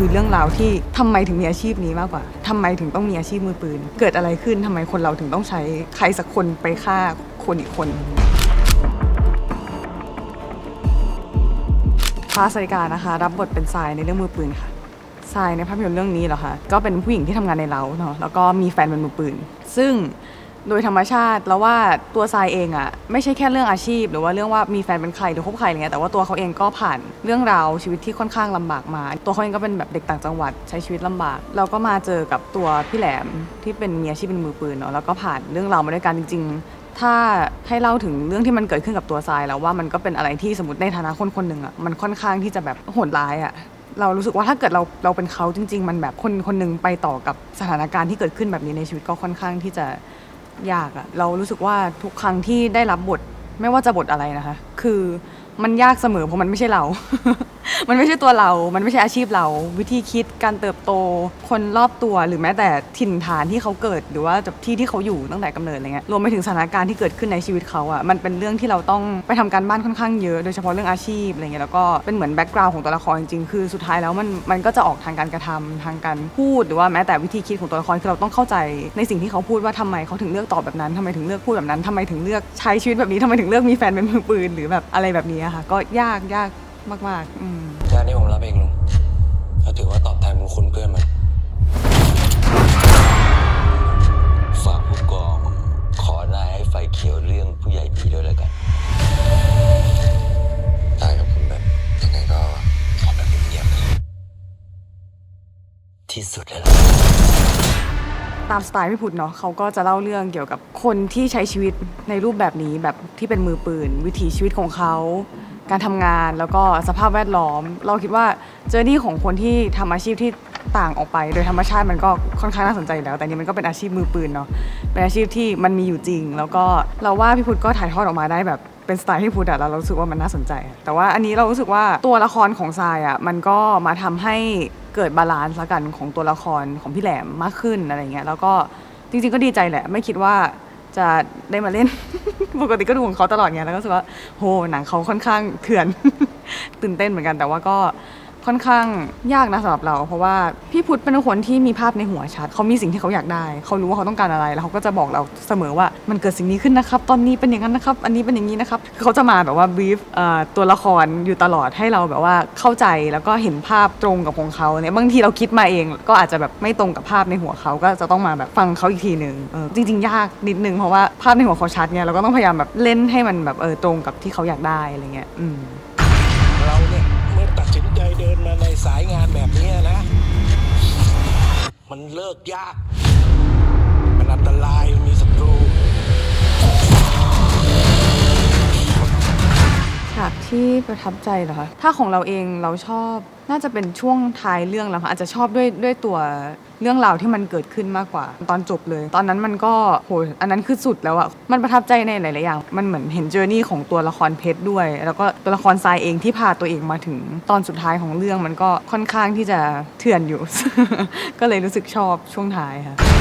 คือเรื่องราวที่ทำไมถึงมีอาชีพนี้มากกว่าทำไมถึงต้องมีอาชีพมือปืน เกิดอะไรขึ้นทำไมคนเราถึงต้องใช้ใครสักคนไปฆ่าคนอีกคนฟ้าสริกานะคะ รับบทเป็นทรายในเรื่องมือปืนค่ะทรายในภาพยนตร์เรื่องนี้เหรอคะก็เป็นผู้หญิงที่ทำงานในเล้าเนาะแล้วก็มีแฟนเป็นมือปืน ซึ่ง โดยธรรมชาติแล้วว่าตัวทรายเองอะไม่ใช่แค่เรื่องอาชีพ หรือว่าเรื่องว่ามีแฟนเป็นใครหรือคบใครอะไรเงี้ยแต่ว่าตัวเขาเองก็ผ่านเรื่องราวชีวิตที่ค่อนข้างลำบากมา ตัวเขาเองก็เป็นแบบเด็กต่างจังหวัดใช้ชีวิตลำบากเราก็มาเจอกับตัวพี่แหลมที่เป็นมีอาชีพเป็นมือปืนเนาะแล้วก็ผ่านเรื่องราวมาด้วยกันจริง ๆ ถ้าให้เล่าถึงเรื่องที่มันเกิดขึ้นกับตัวทรายแล้วว่ามันก็เป็นอะไรที่สมมติในฐานะคนคนหนึ่งอะมันค่อนข้างที่จะแบบโหดร้ายอะเรารู้สึกว่าถ้าเกิดเราเราเป็นเขาจริง ๆ มันแบบคนคนหนึ่งไปต่อกับสถานการณ์ที่เกิดขึ้นแบบนี้ในชีวิตก็ค่อนข้างที่จะ ยากอะเรารู้สึกว่าทุกครั้งที่ได้รับบท ไม่ว่าจะบทอะไรนะคะ คือมันยากเสมอเพราะมันไม่ใช่เรา มันไม่ใช่ตัวเรา มันไม่ใช่อาชีพเรา วิธีคิดการเติบโต คนรอบตัวหรือแม้แต่ถิ่นฐานที่เขาเกิดหรือว่าที่ที่เขาอยู่ตั้งแต่กำเนิดอะไรเงี้ยรวมไปถึงสถานการณ์ที่เกิดขึ้นในชีวิตเขาอะมันเป็นเรื่องที่เราต้องไปทำการบ้านค่อนข้างเยอะโดยเฉพาะเรื่องอาชีพอะไรเงี้ยแล้วก็เป็นเหมือนแบ็กกราวน์ของตัวละครจริงๆคือสุดท้ายแล้วมันมันก็จะออกทางการกระทำทางการพูดหรือว่าแม้แต่วิธีคิดของตัวละครคือเราต้องเข้าใจในสิ่งที่เขาพูดว่าทำไมเขาถึงเลือกตอบแบบนั้นทำไมถึงเลือกพูดแบบนั้นทำไมถึงเลือกใช้ชีวิตแบบนี้ทำไมถึงเลือกมีแฟนเป็นมือปืนหรือแบบอะไรแบบนี้อะค่ะก็ยากยาก มากๆอืม งานนี้ผมรับเองลุงก็ถือว่าตอบแทนบุญคุณเพื่อนมัน ฝากผู้กองขอนายให้ไฟเขียวเรื่องผู้ใหญ่ดีด้วยแล้วกัน ได้ครับคุณแบบยังไงก็ขอแบบเงียบๆนะที่สุดแล้วล่ะ ตามสไตล์พี่พุทธเนาะเขาก็จะเล่าเรื่องเกี่ยวกับคนที่ใช้ชีวิตในรูปแบบนี้แบบที่เป็นมือปืน วิถีชีวิตของเขา การทำงานแล้วก็สภาพแวดล้อม เราคิดว่าเจอร์นี่ของคนที่ทำอาชีพที่ต่างออกไป โดยธรรมชาติมันก็ค่อนข้างน่าสนใจอยู่แล้ว แต่นี่มันก็เป็นอาชีพมือปืนเนาะเป็นอาชีพที่มันมีอยู่จริง แล้วก็เราว่าพี่พุทธก็ถ่ายทอดออกมาได้แบบเป็นสไตล์ที่พุทธอะแล้วเรารู้สึกว่ามันน่าสนใจ แต่ว่าอันนี้เรารู้สึกว่าตัวละครของทรายอะมันก็มาทำให้เกิดบาลานซ์ละกันของตัวละครของพี่แหลมมากขึ้นอะไรเงี้ยแล้วก็จริง ๆ ก็ดีใจแหละ ไม่คิดว่า จะได้มาเล่น ปกติก็ดูของเขาตลอดไงแล้วก็รู้สึกว่าโหหนังเขาค่อนข้างเถื่อน ตื่นเต้นเหมือนกันแต่ว่าก็ ค่อนข้างยากนะสำหรับเรา เพราะว่าพี่พุทธเป็นคนที่มีภาพในหัวชัดเขามีสิ่งที่เขาอยากได้ เขารู้ว่าเขาต้องการอะไร แล้วเขาก็จะบอกเราเสมอว่ามันเกิดสิ่งนี้ขึ้นนะครับ ตอนนี้เป็นอย่างนั้นนะครับ อันนี้เป็นอย่างนี้นะครับคือเขาจะมาแบบว่าบีฟตัวละครอยู่ตลอดให้เราแบบว่าเข้าใจแล้วก็เห็นภาพตรงกับของเขาเนี่ยบางทีเราคิดมาเอง ก็อาจจะแบบไม่ตรงกับภาพในหัวเขาก็จะต้องมาแบบฟังเขาอีกทีหนึ่งจริง ๆ ยากนิดนึงเพราะว่าภาพในหัวเขาชัดไงเราก็ต้องพยายามแบบเล่นให้มันแบบเออตรงกับที่เขาอยากได้อะไรเงี้ยอืม สายงานแบบนี้นะ มันเลิกยาก มันอันตราย ที่ประทับใจเหรอคะถ้าของเราเองเราชอบน่าจะเป็นช่วงท้ายเรื่องแล้วค่ะอาจจะชอบด้วยด้วยตัวเรื่องราวที่มันเกิดขึ้นมากกว่า ตอนจบเลย ตอนนั้นมันก็โหอันนั้นคือสุดแล้วอะมันประทับใจในหลาย ๆ อย่าง มันเหมือนเห็นเจอร์นี่ของตัวละครเพชรด้วย แล้วก็ตัวละครทรายเองที่พาตัวเองมาถึงตอนสุดท้ายของเรื่องมันก็ค่อนข้างที่จะเถื่อนอยู่ ก็เลยรู้สึกชอบช่วงท้ายค่ะ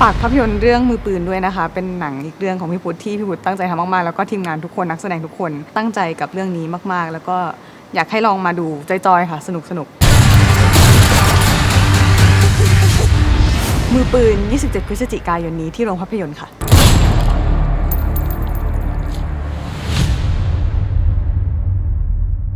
ฝากภาพยนตร์เรื่องมือปืนด้วยนะคะ เป็นหนังอีกเรื่องของพี่พุทธที่พี่พุทธตั้งใจทำมากๆ แล้วก็ทีมงานทุกคนนักแสดงทุกคนตั้งใจกับเรื่องนี้มากๆ แล้วก็อยากให้ลองมาดูจอยๆค่ะ สนุกสนุกมือปืน 27 พฤศจิกายนนี้ที่โรงภาพยนตร์ค่ะ